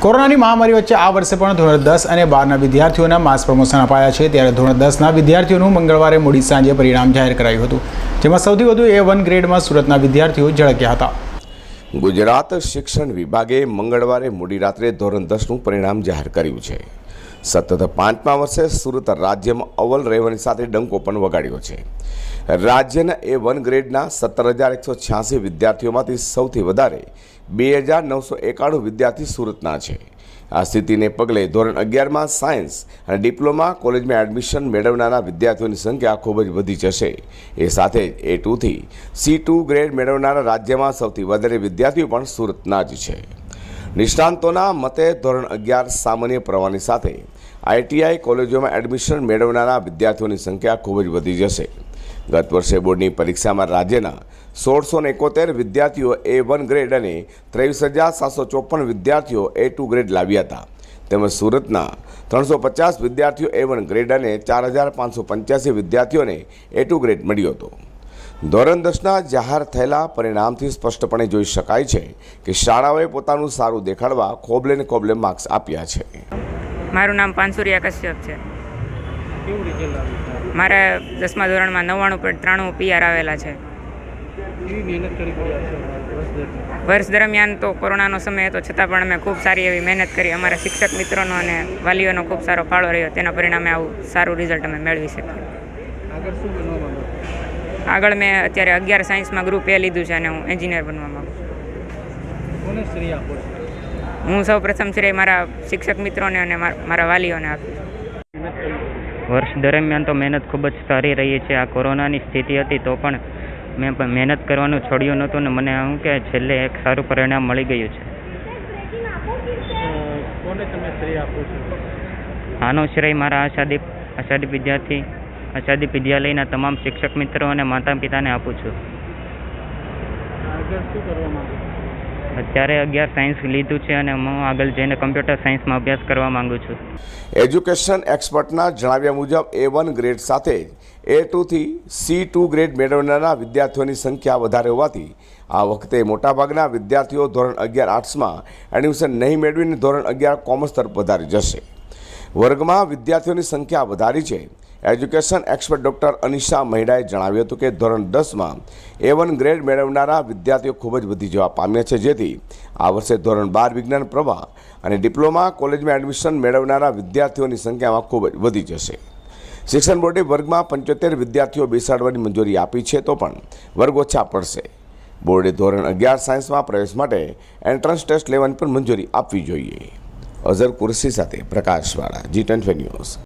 કોરોનાની મહામારી વચ્ચે આ વર્ષે પણ ધોરણ દસ અને બારના વિદ્યાર્થીઓના માસ પ્રમોશન અપાયા છે. ત્યારે ધોરણ દસના વિદ્યાર્થીઓનું મંગળવારે મોડી સાંજે પરિણામ જાહેર કરાયું હતું. જેમાં સૌથી વધુ એ વન ગ્રેડમાં સુરતના વિદ્યાર્થીઓ ઝળક્યા હતા. ગુજરાત શિક્ષણ વિભાગે મંગળવારે મોડી રાત્રે ધોરણ દસનું પરિણામ જાહેર કર્યું છે. સતત પાંચમા વર્ષે સુરત રાજ્યમાં અવ્વલ રહેવાની સાથે ડંકો પણ વગાડ્યો છે. રાજ્યના એ વન ગ્રેડના સત્તર હજાર એકસો છ્યાસી વિદ્યાર્થીઓમાંથી સૌથી વધારે બે હજાર નવસો એકાણું વિદ્યાર્થી સુરતના છે. આ સ્થિતિને પગલે ધોરણ અગિયારમાં સાયન્સ અને ડિપ્લોમા કોલેજમાં એડમિશન મેળવનારા વિદ્યાર્થીઓની સંખ્યા ખૂબ જ વધી જશે. એ સાથે જ એ ટુથી સી ટુ ગ્રેડ મેળવનારા રાજ્યમાં સૌથી વધારે વિદ્યાર્થીઓ પણ સુરતના જ છે. નિષ્ણાંતોના મતે ધોરણ અગિયાર સામાન્ય પ્રવાહની સાથે આઈટીઆઈ કોલેજોમાં એડમિશન મેળવનારા વિદ્યાર્થીઓની સંખ્યા ખૂબ જ વધી જશે. ગત વર્ષે બોર્ડની પરીક્ષામાં રાજ્યના સોળસો એકોતેર વિદ્યાર્થીઓ એ વન ગ્રેડ અને ત્રેવીસ હજાર સાતસો ચોપન વિદ્યાર્થીઓ એ ટુ ગ્રેડ લાવ્યા હતા. તેમજ સુરતના ત્રણસો પચાસ વિદ્યાર્થીઓ એ વન ગ્રેડ અને ચાર હજાર પાંચસો પંચ્યાસી વિદ્યાર્થીઓને એ ટુ ગ્રેડ મળ્યો હતો. ધોરણ દસના જાહેર થયેલા પરિણામથી સ્પષ્ટપણે જોઈ શકાય છે કે શાળાઓએ પોતાનું સારું દેખાડવા ખોબલે ને ખોબલે માર્ક્સ આપ્યા છે. મારું નામ પાનસુરિયા કશ્યપ છે. મારે દસમા ધોરણમાં નવ્વાણું પોઈન્ટ ત્રાણું પીઆર આવેલા છે. વર્ષ દરમિયાન તો કોરોનાનો સમય હતો, છતાં પણ અમે ખૂબ સારી એવી મહેનત કરી. અમારા શિક્ષક મિત્રોનો અને વાલીઓનો ખૂબ સારો ફાળો રહ્યો. તેના પરિણામે આવું સારું રિઝલ્ટ અમે મેળવી શકીએ. આગળ શું? આગળ મેં અત્યારે અગિયાર સાયન્સમાં ગ્રુપ એ લીધું છે અને હું એન્જિનિયર બનવા માગું હું સૌ પ્રથમ શ્રેય મારા શિક્ષક મિત્રોને અને માર- મારા વાલીઓને આપું છું. મહેનત કરી વર્ષ દરમિયાન તો મહેનત ખૂબ જ સારી રહી છે. આ કોરોનાની સ્થિતિ હતી તો પણ મેં પણ મહેનત કરવાનું છોડ્યું નહોતું ને મને હું કે છેલ્લે એક સારું પરિણામ મળી ગયું છે? આનો શ્રેય મારા આશાદીપ આશાદીપ વિદ્યાર્થી આશાદીપ વિદ્યાલયના તમામ શિક્ષક મિત્રો અને માતા પિતાને આપું છું. આગળ શું કરવા અત્યારે અગિયાર સાયન્સ લીધું છે અને હું આગળ જઈને કમ્પ્યુટર સાયન્સમાં અભ્યાસ કરવા માંગુ છું. એજ્યુકેશન એક્સપર્ટના જણાવ્યા મુજબ એ વન ગ્રેડ સાથે એ ટુથી સી ટુ ગ્રેડ મેળવનારા વિદ્યાર્થીઓની સંખ્યા વધારે હોવાથી આ વખતે મોટાભાગના વિદ્યાર્થીઓ ધોરણ અગિયાર આર્ટ્સમાં એડમિશન નહીં મેળવીને ધોરણ અગિયાર કોમર્સ તરફ વધારી જશે. વર્ગમાં વિદ્યાર્થીઓની સંખ્યા વધારી છે. એજ્યુકેશન એક્સપર્ટ ડૉક્ટર અનિશા મહિડાએ જણાવ્યું હતું કે ધોરણ દસમાં એ વન ગ્રેડ મેળવનારા વિદ્યાર્થીઓ ખૂબ જ વધી જવા પામ્યા છે. જેથી આ વર્ષે ધોરણ બાર વિજ્ઞાન પ્રવાહ અને ડિપ્લોમા કોલેજમાં એડમિશન મેળવનારા વિદ્યાર્થીઓની સંખ્યામાં ખૂબ જ વધી જશે. શિક્ષણ બોર્ડે વર્ગમાં પંચોતેર વિદ્યાર્થીઓ બેસાડવાની મંજૂરી આપી છે તો પણ વર્ગ ઓછા પડશે. બોર્ડે ધોરણ અગિયાર સાયન્સમાં પ્રવેશ માટે એન્ટ્રન્સ ટેસ્ટ લેવાની પણ મંજૂરી આપવી જોઈએ. અઝર કુરશી સાથે પ્રકાશવાળા જી ટેન ન્યૂઝ.